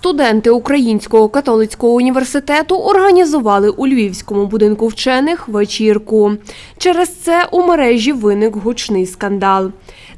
Студенти Українського католицького університету організували у Львівському будинку вчених вечірку. Через це у мережі виник гучний скандал.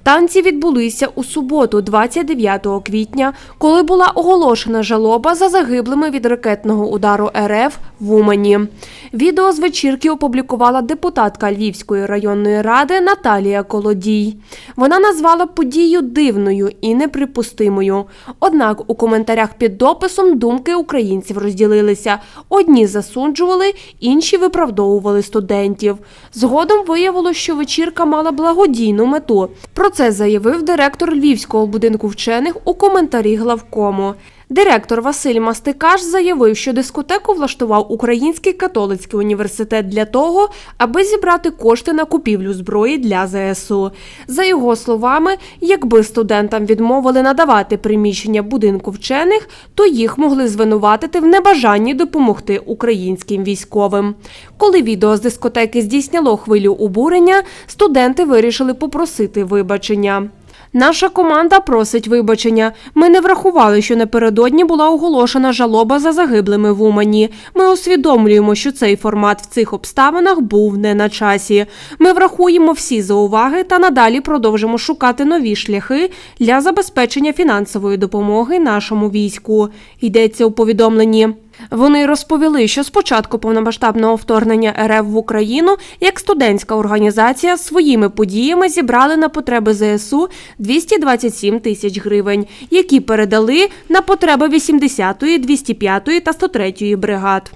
Танці відбулися у суботу, 29 квітня, коли була оголошена жалоба за загиблими від ракетного удару РФ в. Відео з вечірки опублікувала депутатка Львівської районної ради Наталія Колодій. Вона назвала подію дивною і неприпустимою. Однак у коментарях під дописом думки українців розділилися. Одні засуджували, інші виправдовували студентів. Згодом виявилось, що вечірка мала благодійну мету. Про це заявив директор Львівського будинку вчених у коментарі главкому. Директор Василь Мастикаш заявив, що дискотеку влаштував Український католицький університет для того, аби зібрати кошти на купівлю зброї для ЗСУ. За його словами, якби студентам відмовили надавати приміщення будинку вчених, то їх могли звинуватити в небажанні допомогти українським військовим. Коли відео з дискотеки здійсняло хвилю обурення, студенти вирішили попросити вибачення. Наша команда просить вибачення. Ми не врахували, що напередодні була оголошена жалоба за загиблими в Умані. Ми усвідомлюємо, що цей формат в цих обставинах був не на часі. Ми врахуємо всі зауваги та надалі продовжимо шукати нові шляхи для забезпечення фінансової допомоги нашому війську. Йдеться у повідомленні. Вони розповіли, що з початку повномасштабного вторгнення РФ в Україну як студентська організація своїми подіями зібрали на потреби ЗСУ 227 тисяч гривень, які передали на потреби 80-ї, 205-ї та 103-ї бригад.